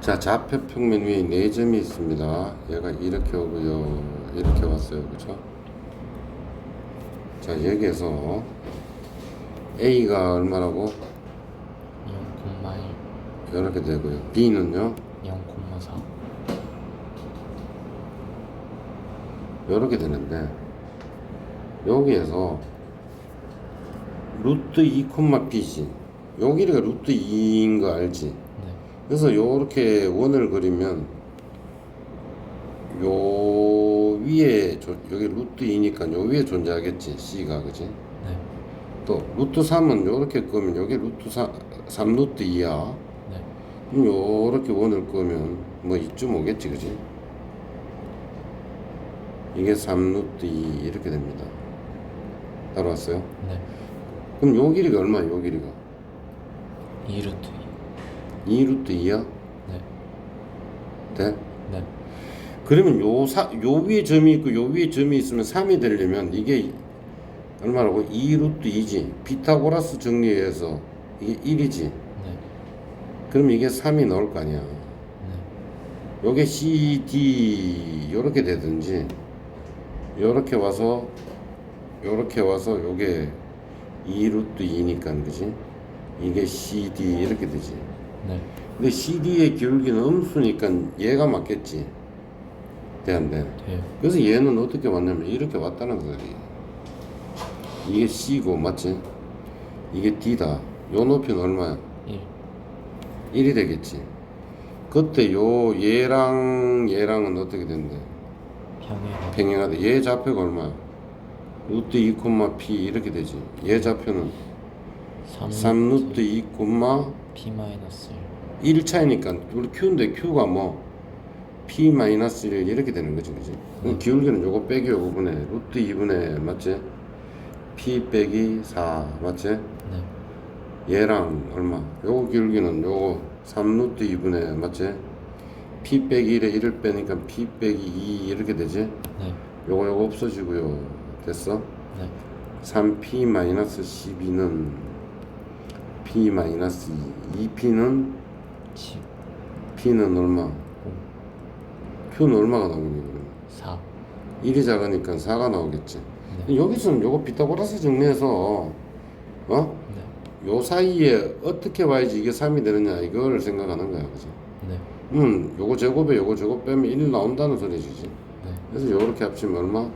자, 좌표 평면 위에 네 점이 있습니다. 얘가 이렇게 오고요. 이렇게 왔어요. 그죠? 자, 여기에서 A가 얼마라고? 0,1 이렇게 되고요. B는요? 0,4 이렇게 되는데 여기에서 루트 2, B지. 요 길이가 루트 2인 거 알지? 네. 그래서 요렇게 원을 그리면 요 위에 조- 여기 루트 2니까 요 위에 존재하겠지 C가 그지? 네. 또 루트 3은 요렇게 끄면 여기 루트 3, 3 루트 2야 네. 그럼 요렇게 원을 끄면 뭐 이쯤 오겠지 그지? 이게 3 루트 2 이렇게 됩니다 따라왔어요? 네. 그럼 요 길이가 얼마야 요 길이가? 2루트 2 루트 2야? 네. 돼? 네. 그러면 요, 사, 요 위에 점이 있고 요 위에 점이 있으면 3이 되려면 이게 얼마라고? 2 루트 2지 피타고라스 정리해서 이게 1이지 네. 그럼 이게 3이 나올 거 아니야 네. 요게 CD 요렇게 되든지 요렇게 와서 요렇게 와서 요게 2 루트 2니까 그지? 이게 CD 이렇게 되지 네. 근데 CD의 기울기는 음수니까 얘가 맞겠지 돼? 돼요. 그래서 얘는 어떻게 왔냐면 이렇게 왔다는 거야. 이게 C고 맞지? 이게 D다. 요 높이는 얼마야? 1 1이 되겠지. 그때 요 얘랑 얘랑은 어떻게 된대? 평행 평행하다. 얘 좌표가 얼마야? 루트 2, P 이렇게 되지. 얘 좌표는 3 3 루트 2, P 마이너스 1 차이니까 우리 Q인데 Q가 뭐 P 마이너스 1 이렇게 되는 거지, 그지? 그럼 기울기는 요거 빼기 요거분에 루트 2분의 맞지? P 빼기 4 맞지? 1. 네. 얘랑 얼마? 요거 기울기는 요거 3 루트 2분의 맞지? P 빼기 1에 1을 빼니까 P 빼기 2 이렇게 되지? 네. 요거 요거 없어지고요. 됐어? 네. 3P 마이너스 12는 P 마이너스 2 2P는 10 P는 얼마? 5 Q는 얼마가 나오니 그러면? 4 1이 작으니까 4가 나오겠지. 네. 여기서는 요거 피타고라스 정리해서 어? 네. 요 사이에 어떻게 와야지 이게 3이 되느냐 이걸 생각하는 거야. 그죠? 네. 음, 요거 제곱에 요거 제곱 빼면 1 나온다는 소리지. 네. 그래서 요렇게 합치면 얼마?